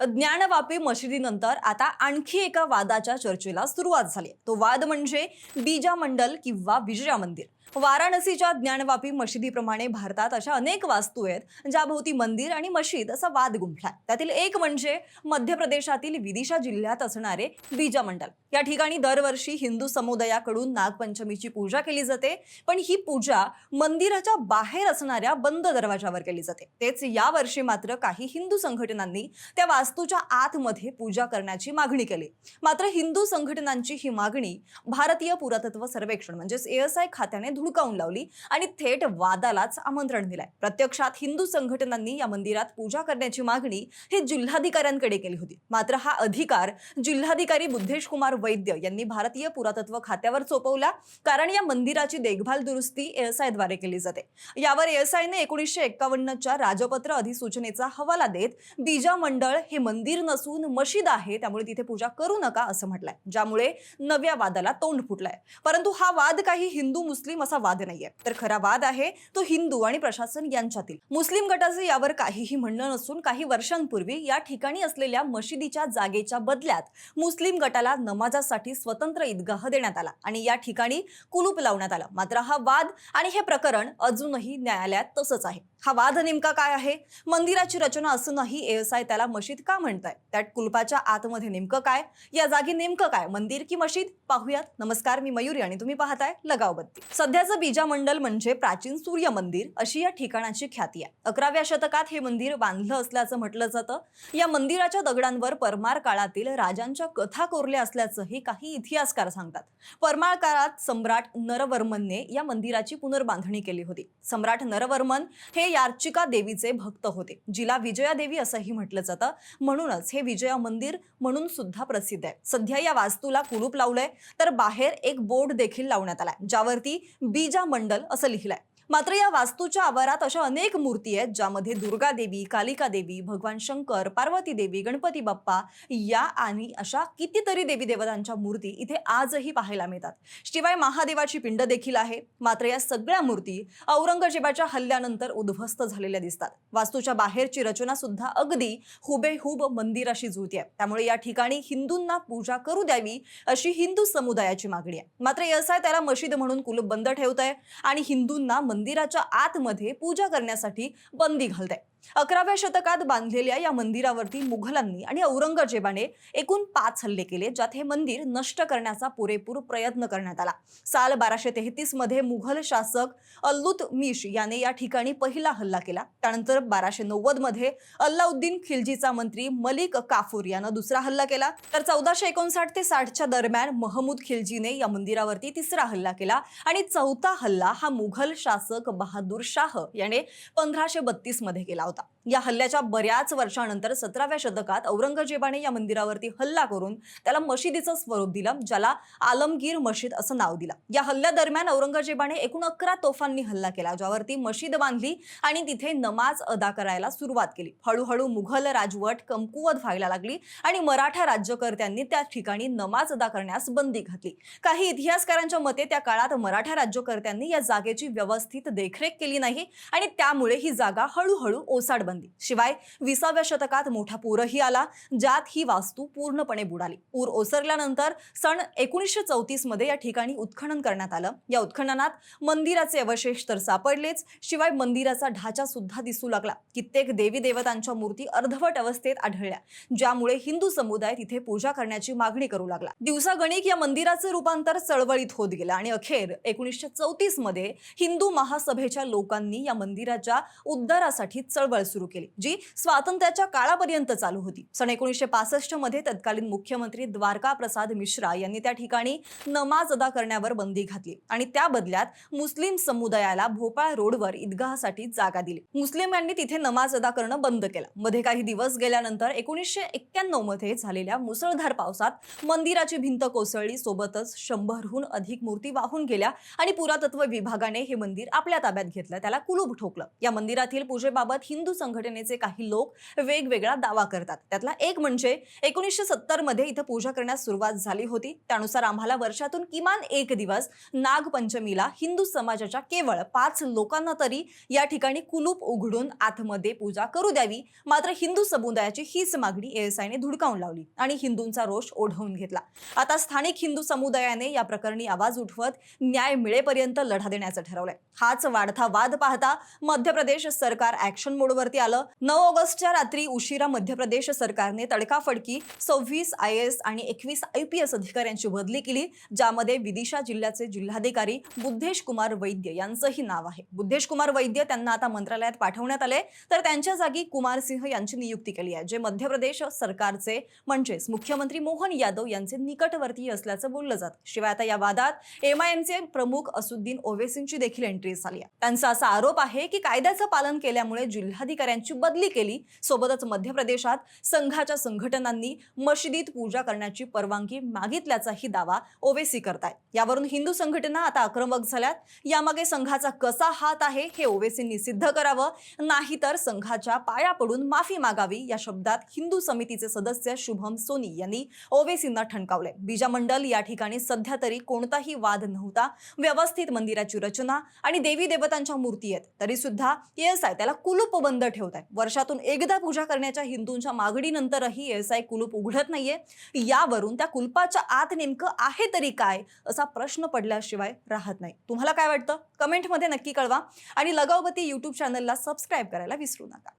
ज्ञानवापी मशिदीनंतर आता आणखी एका वादाच्या चर्चेला सुरुवात झाली तो वाद म्हणजे बीजा मंडल किंवा विजया मंदिर वाराणसीच्या ज्ञानवापी मशिदीप्रमाणे भारतात अशा अनेक वास्तू आहेत ज्याभोवती मंदिर आणि मशीद असा वाद गुंफला त्यातील एक म्हणजे मध्य प्रदेशातील विदिशा जिल्ह्यात असणारे बीजा मंडल. या ठिकाणी दरवर्षी हिंदू समुदायाकडून नागपंचमीची पूजा केली जाते पण ही पूजा मंदिराच्या बाहेर असणाऱ्या बंद दरवाजावर केली जाते. तेच या वर्षी मात्र काही हिंदू संघटनांनी त्या वास्तूच्या आतमध्ये पूजा करण्याची मागणी केली. मात्र हिंदू संघटनांची ही मागणी भारतीय पुरातत्व सर्वेक्षण म्हणजेच एएसआय खात्याने धुडकावून लावली आणि थेट वादालाच आमंत्रण दिलंय. प्रत्यक्षात हिंदू संघटनांनी या मंदिरात पूजा करण्याची मागणी ही जिल्हाधिकाऱ्यांकडे केली होती. मात्र हा अधिकार जिल्हाधिकारी बुद्धेश कुमार वैद्य यांनी भारतीय पुरातत्व खात्यावर सोपवला कारण या मंदिराची देखभाल दुरुस्ती एएसआयद्वारे केली जाते. यावर एएसआयने एकोणीसशे एक्कावन्नच्या राजपत्र अधिसूचनेचा हवाला देत बीजा मंडळ हे मंदिर नसून मशीद आहे त्यामुळे तिथे पूजा करू नका असं म्हटलंय ज्यामुळे नव्या वादाला तोंड फुटलंय. परंतु हा वाद काही हिंदू मुस्लिम असा वाद नाहीये. तर खरा वाद आहे तो हिंदू आणि प्रशासन यांच्यातील. मुस्लिम गटाचे यावर काहीही म्हणणं नसून काही वर्षांपूर्वी या ठिकाणी असलेल्या मशिदीच्या जागेच्या बदल्यात मुस्लिम गटाला नमाजासाठी स्वतंत्र ईदगाह देण्यात आला आणि या ठिकाणी कुलूप लावण्यात आला. मात्र हा वाद आणि हे प्रकरण अजूनही न्यायालयात तसंच आहे. हा वाद नेमका काय आहे? मंदिराची रचना असूनही एएसआय त्याला मशीद का म्हणताय? त्यात कुलपाच्या आतमध्ये नेमकं काय? या जागी नेमकं काय? मंदिर की मशीद? पाहूयात. नमस्कार मी मयुरी आणि तुम्ही पाहताय लगावबत्ती. सध्याचं बीजा मंडल म्हणजे प्राचीन सूर्य मंदिर अशी या ठिकाणाची ख्याती आहे. अकराव्या शतकात हे मंदिर बांधलं असल्याचं म्हटलं जातं. या मंदिराच्या दगडांवर परमार काळातील राजांच्या कथा कोरल्या असल्याचंही काही इतिहासकार सांगतात. परमार काळात सम्राट नरवर्मनने या मंदिराची पुनर्बांधणी केली होती. सम्राट नरवर्मन हे यार्चिका देवीचे भक्त होते जिला विजया देवी असंही म्हटलं जातं. म्हणूनच हे विजया मंदिर म्हणून सुद्धा प्रसिद्ध आहे. सध्या या वास्तूला कुलूप लावलंय तर बाहेर एक बोर्ड देखील लावण्यात आलाय ज्यावरती बीजा मंडल असं लिहिलंय. मात्र या वास्तूच्या आवारात अशा अनेक मूर्ती आहेत ज्यामध्ये दुर्गा देवी कालिका देवी भगवान शंकर पार्वती देवी गणपती बाप्पा या आणि अशा कितीतरी देवी देवतांच्या मूर्ती इथे आजही पाहायला मिळतात. शिवाय महादेवाची पिंड देखील आहे. मात्र या सगळ्या मूर्ती औरंगजेबाच्या हल्ल्यानंतर उद्ध्वस्त झालेल्या दिसतात. वास्तूच्या बाहेरची रचना सुद्धा अगदी हुबेहूब मंदिराशी जुळते त्यामुळे या ठिकाणी हिंदूंना पूजा करू द्यावी अशी हिंदू समुदायाची मागणी आहे. मात्र यसाय त्याला मशीद म्हणून कुलूप बंद ठेवत आहे आणि हिंदूंना मंदिराच्या आतमध्ये पूजा करण्यासाठी बंदी घालत आहे अकराव्या शतकात बांधलेल्या या मंदिरावरती मुघलांनी आणि औरंगजेबाने एकूण पाच हल्ले केले ज्यात हे मंदिर नष्ट करण्याचा पुरेपूर प्रयत्न करण्यात आला. साल बाराशे तेहतीसमध्ये मुघल शासक अल्लुत मिश याने या ठिकाणी पहिला हल्ला केला. त्यानंतर बाराशे नव्वदमध्ये अल्लाउद्दीन खिलजीचा मंत्री मलिक काफूर यानं दुसरा हल्ला केला. तर चौदाशे एकोणसाठ ते साठच्या दरम्यान महमूद खिलजीने या मंदिरावरती तिसरा हल्ला केला आणि चौथा हल्ला हा मुघल शासक बहादूर शाह याने पंधराशे बत्तीसमध्ये केला होता या हल्ल्याच्या बऱ्याच वर्षानंतर सतराव्या शतकात औरंगजेबाने या मंदिरावरती हल्ला करून त्याला मशिदीचं स्वरूप दिलं ज्याला आलमगीर मशीद असं नाव दिलं. या हल्ल्यादरम्यान औरंगजेबाने एकूण अकरा तोफांनी हल्ला केला ज्यावरती मशीद बांधली आणि तिथे नमाज अदा करायला सुरुवात केली. हळूहळू मुघल राजवट कमकुवत व्हायला लागली आणि मराठा राज्यकर्त्यांनी त्या ठिकाणी नमाज अदा करण्यास बंदी घातली. काही इतिहासकारांच्या मते त्या काळात मराठा राज्यकर्त्यांनी या जागेची व्यवस्थित देखरेख केली नाही आणि त्यामुळे ही जागा हळूहळू ओसाड बनली. शिवाय विसाव्या शतकात मोठा पूरही आला ज्यात ही वास्तू पूर्णपणे बुडाली. पूर ओसरल्यानंतर सन एकोणीसशे चौतीसमध्ये या ठिकाणी उत्खनन करण्यात आलं. या उत्खननात मंदिराचे अवशेष तर सापडलेच शिवाय मंदिराचा ढाचा सुद्धा दिसू लागला. कित्येक देवी देवतांच्या मूर्ती अर्धवट अवस्थेत आढळल्या ज्यामुळे हिंदू समुदाय तिथे पूजा करण्याची मागणी करू लागला. दिवसागणिक या मंदिराचे रूपांतर चळवळीत होत गेलं आणि अखेर एकोणीसशे चौतीसमध्ये हिंदू महासभेच्या लोकांनी या मंदिराच्या उद्धारासाठी चळवळ सुरू केली जी स्वातंत्र्याच्या काळापर्यंत चालू होती. सन एकोणीसशे पासष्टमध्ये तत्कालीन मुख्यमंत्री द्वारका प्रसाद मिश्रा यांनी त्या ठिकाणी नमाज अदा करण्यावर बंदी घातली आणि त्या बदल्यात मुस्लिम समुदायाला भोपाळ रोडवर ईदगाहसाठी जागा दिली. मुस्लिमांनी तिथे नमाज अदा करणं बंद केलं. मध्ये काही दिवस गेल्यानंतर एकोणीसशे एक्क्याण्णवमध्ये झालेल्या मुसळधार पावसात मंदिराची भिंत कोसळली. सोबतच शंभरहून अधिक मूर्ती वाहून गेल्या आणि पुरातत्व विभागाने हे मंदिर आपल्या ताब्यात घेतलं. त्याला कुलूप ठोकलं. या मंदिरातील पूजेबाबत हिंदू संघटनेचे काही लोक वेगवेगळा दावा करतात. त्यातला एक म्हणजे एकोणीसशे सत्तरमध्ये इथं पूजा करण्यास सुरुवात झाली होती. त्यानुसार आम्हाला वर्षातून किमान एक दिवस नागपंचमीला हिंदू समाजाच्या केवळ पाच लोकांना तरी या ठिकाणी कुलूप उघडून आतमध्ये पूजा करू द्यावी. मात्र हिंदू समुदायाची हीच मागणी एएसआयने धुडकावून लावली आणि हिंदूंचा रोष ओढवून घेतला. आता स्थानिक हिंदू समुदायाने या प्रकरणी आवाज उठवत न्याय मिळेपर्यंत लढा देण्याचं ठरवलंय. हाच वाढता वाद पाहता मध्य प्रदेश सरकार ऍक्शन मोडवरती आलं. नऊ ऑगस्टच्या रात्री उशिरा मध्य प्रदेश सरकारने तडकाफडकी सव्वीस आय एस आणि एकवीस आय पी एस अधिकाऱ्यांची बदली केली ज्यामध्ये विदिशा जिल्ह्याचे जिल्हाधिकारी बुद्धेश कुमार वैद्य यांचंही नाव आहे. बुद्धेश कुमार वैद्य त्यांना आता मंत्रालयात पाठवण्यात आले. तर त्यांच्या जागी कुमार सिंह यांची नियुक्ती केली आहे जे मध्य प्रदेश सरकारचे म्हणजेच मुख्यमंत्री मोहन यादव यांचे निकटवर्तीय असल्याचं बोललं जात. शिवाय आता या वादात एमआयएमचे प्रमुख असुद्दीन ओवेसींची देखील एंट्री झाली आहे. त्यांचा असा आरोप आहे की कायद्याचं पालन केल्यामुळे जिल्हाधिकारी जिल्हाधिकाऱ्यांची बदली केली. सोबतच मध्य प्रदेशात संघाच्या संघटनांनी मशिदीत पूजा करण्याची परवानगी मागितल्याचाही दावा ओवेसी करतायत. यावरून हिंदू संघटना आता आक्रमक झाल्यात. यामागे संघाचा कसा हात आहे हे ओवेसींनी सिद्ध करावं. नाहीतर संघाच्या पाया पडून माफी मागावी या शब्दात हिंदू समितीचे सदस्य शुभम सोनी यांनी ओवेसींना ठणकावले बीजा मंडल या ठिकाणी सध्या तरी कोणताही वाद नव्हता. व्यवस्थित मंदिराची रचना आणि देवी देवतांच्या मूर्ती आहेत. तरी सुद्धा एएसआय त्याला कुलूप बंद ठेवत आहे वर्षातून एकदा पूजा करण्याच्या हिंदूंच्या मागणीनंतरही एएसआय कुलूप उघडत नाहीये. यावरून त्या कुलपाच्या आत नेमकं आहे तरी काय असा प्रश्न पडल्याशिवाय राहत नाही. तुम्हाला काय वाटतं? कमेंटमध्ये नक्की कळवा. आणि लगावबती युट्यूब चॅनलला सबस्क्राईब करायला विसरू नका.